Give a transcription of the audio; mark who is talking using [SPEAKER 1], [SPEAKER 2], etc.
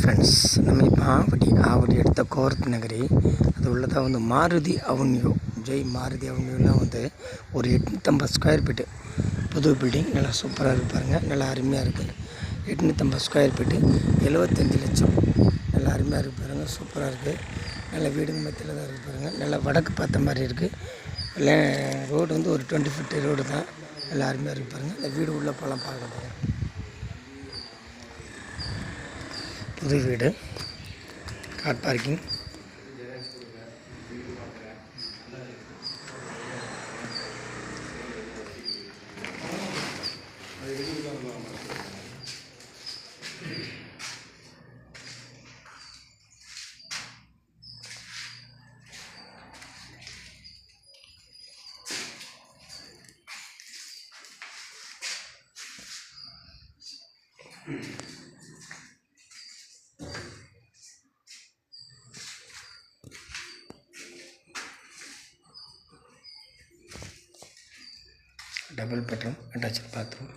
[SPEAKER 1] Friends நம்ம இப்போ ஆவடி ஆவடி எடுத்த கோரத் நகரி அது உள்ளதாக வந்து மாருதி அவன்யூ. ஜெய் மாருதி அவன்யூலாம் வந்து ஒரு எட்நூற்றம்பது ஸ்கொயர் ஃபீட்டு புது பில்டிங் நல்லா சூப்பராக இருக்குது பாருங்கள் நல்லா அருமையாக இருக்குது எட்நூற்றம்பது ஸ்கொயர் ஃபீட்டு எழுபத்தஞ்சி லட்சம். நல்லா அருமையாக இருக்குது பாருங்கள் சூப்பராக இருக்குது நல்ல வீடுங்க மத்தியில் தான் இருக்குது பாருங்கள் நல்லா வடக்கு பார்த்த மாதிரி இருக்குது லே ரோடு வந்து ஒரு டுவெண்ட்டி ஃபிஃப்டி ரோடு தான். நல்லா அருமையாக இருக்குது பாருங்கள் இந்த வீடு உள்ளே போகலாம் பார்க்க பாருங்கள் புது வீடு car parking Mm-hmm. Double bedroom attach bathroom